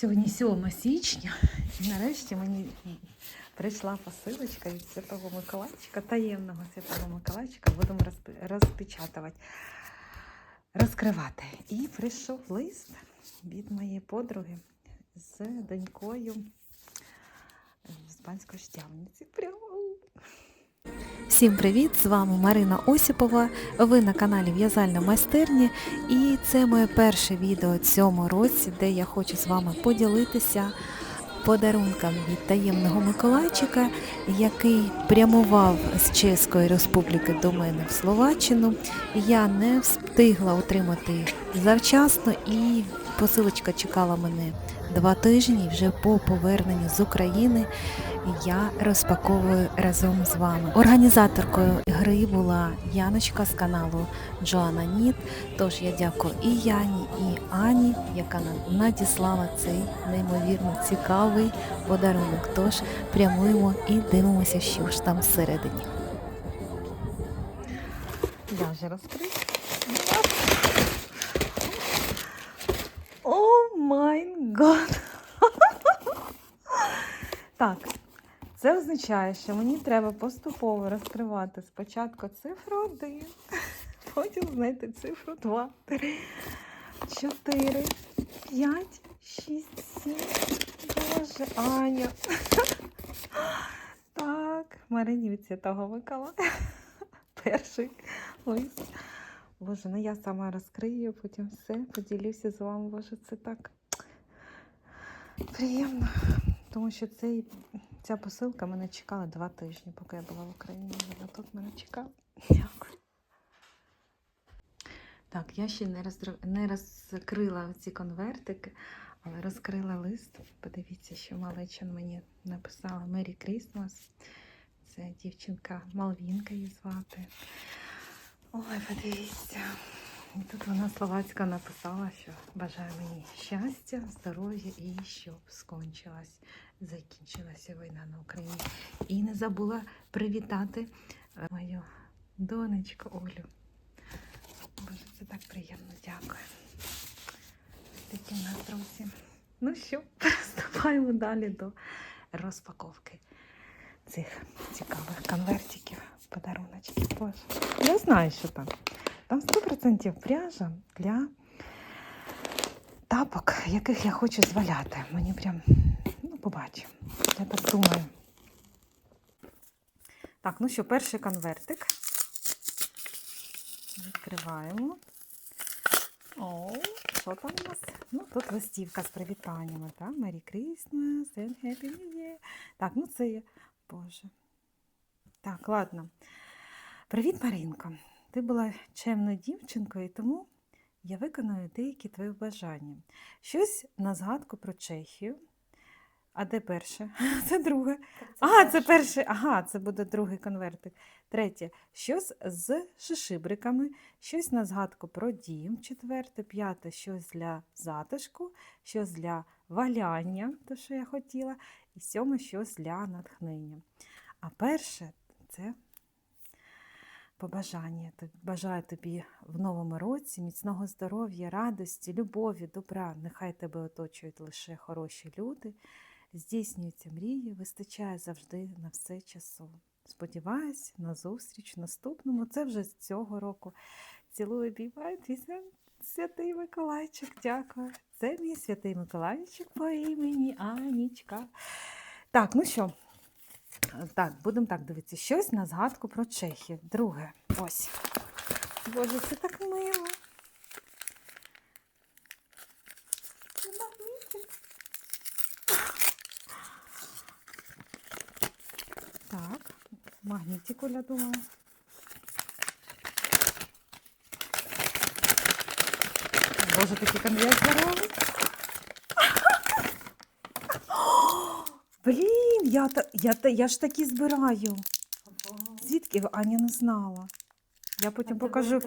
Сьогодні 7 січня, і нарешті мені прийшла посилочка від Святого Миколайчика, таємного Святого Миколайчика. Будемо розпечатувати, розкривати. І прийшов лист від моєї подруги з донькою з панської штявниці. Прямо. Всім привіт! З вами Марина Осіпова. Ви на каналі В'язальна майстерня. І це моє перше відео цьому році, де я хочу з вами поділитися подарунком від таємного Миколайчика, який прямував з Чеської Республіки до мене в Словаччину. Я не встигла отримати завчасно, і посилочка чекала мене два тижні. Вже по поверненню з України я розпаковую разом з вами. Організаторкою гри була Яночка з каналу Джоанна Ніт. Тож я дякую і Яні, і Ані, яка нам надіслала цей неймовірно цікавий подарунок. Тож прямуємо і дивимося, що ж там всередині. Я вже. О май гад! Так, це означає, що мені треба поступово розкривати спочатку цифру 1, потім знайти цифру 2, 3, 4, 5, 6, 7. Боже, Аня. Так, Марині від Святого Миколая. Перший лист. Боже, ну я сама розкрию, потім все, поділюся з вами. Боже, це так приємно. Тому що цей, ця посилка мене чекала два тижні, поки я була в Україні. Вона тут мене чекала. Дякую. Так, я ще не, роздр- не розкрила ці конвертики, але розкрила лист. Подивіться, що малечан мені написала Мері Крісмас. Це дівчинка Малвінка її звати. Ой, подивіться. І тут вона словацька написала, що бажає мені щастя, здоров'я і щоб скончилась, закінчилася війна на Україні. І не забула привітати е, мою донечку Олю. Боже, це так приємно, дякую. Такі в нас друзі. Ну що, приступаємо далі до розпаковки цих цікавих конвертиків, подаруночків. Боже. Я знаю, що там. Там 100% пряжа для тапок, яких я хочу зваляти. Мені прям, ну, побачимо. Я так думаю. Так, ну що, перший конвертик. Відкриваємо. О, що там у нас? Ну, тут листівка з привітаннями, так? Merry Christmas and Happy New Year. Так, ну це є. Боже. Так, ладно. Привіт, Маринко. Ти була чемною дівчинкою, тому я виконую деякі твої бажання. Щось на згадку про Чехію. А де перше? Це друге. А, це перший. Ага, це буде другий конвертик. Третє. Щось з шишибриками, щось на згадку про дім. Четверте, п'яте, щось для затишку, щось для валяння, те, що я хотіла, і сьоме щось для натхнення. А перше це побажання. Бажаю тобі в новому році міцного здоров'я, радості, любові, добра. Нехай тебе оточують лише хороші люди. Здійснюються мрії, вистачає завжди на все часу. Сподіваюсь, на зустріч наступному. Це вже з цього року. Цілую обіймаю твій святий Миколайчик. Дякую. Це мій святий Миколайчик по імені Анічка. Так, ну що, так, будемо так дивитися. Щось на згадку про Чехів. Друге. Ось. Боже, це так мило. Так, магнітику, я думаю. Боже, такий конверт здоровий. Блін, я, та, я, та, я ж такі збираю. Звідки? Аня не знала. Я потім покажу.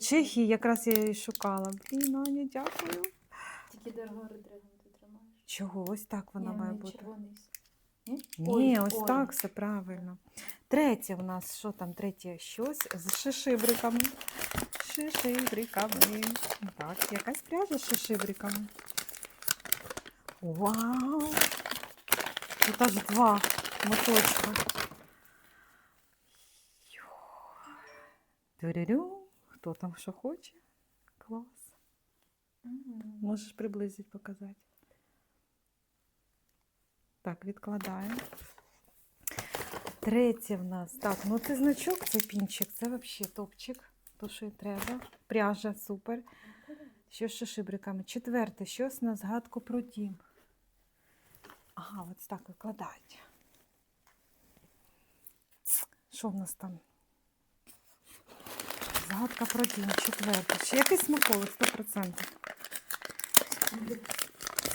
Чехії якраз я її шукала. Блін, Аня, дякую. Тільки дорого редригом ти тримаєш. Чого? Ось так вона Ні, має бути. червоний. Ні, Ой, ось ой. так все правильно. Третє у нас, що там, третє? Щось з шишибриками. Шишибриками. Так, якась пряжа з шишибриками. Вау! Тут аж два моточка. Тюрюрю. Хто там що хоче? Клас. Можеш приблизити показати. Так, відкладаємо. Третє в нас. Так, ну це значок, це пінчик, це взагалі топчик. То, що і треба. Пряжа, супер. Що з шишибриками. Четверте, щось на згадку про дім. Ага, ось так викладають. Що в нас там? Згадка про дім, четверте. Ще якийсь смаколик, 100%.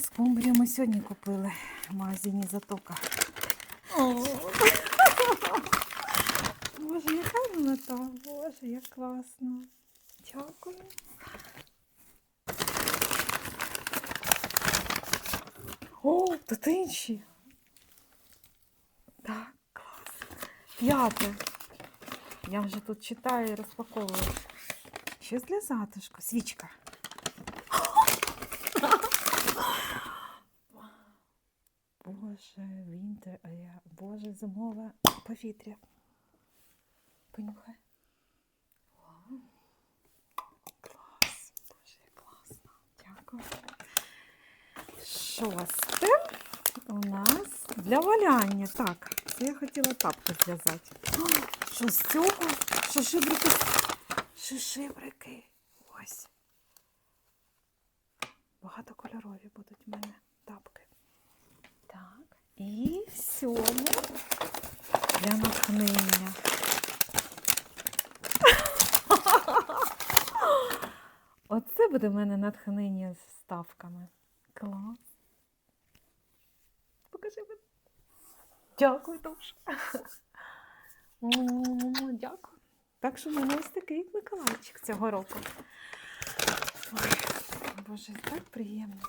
Скумбрію ми сьогодні купили в магазині Затока. Боже, яка вона там? Боже, як класно. Дякую. О, тут інші. Так, клас. П'яте. Я вже тут читаю і розпаковую. Щось для затишку. Свічка. Боже, вінтер, а я. Боже, зимове повітря. Понюхай. Вау. Клас. Боже, як класно. Дякую. Шосте у нас для валяння. Так, це я хотіла тапку зв'язати. Що з цього? Шишибрики. Шишибрики. Ось. Багатокольорові будуть в мене тапки. Так. І сьоме для натхнення. Оце буде в мене натхнення з вставками. Клас. Покажи. Дякую дуже. Дякую. Так що в мене ось такий Миколайчик цього року. Ой, Боже, так приємно.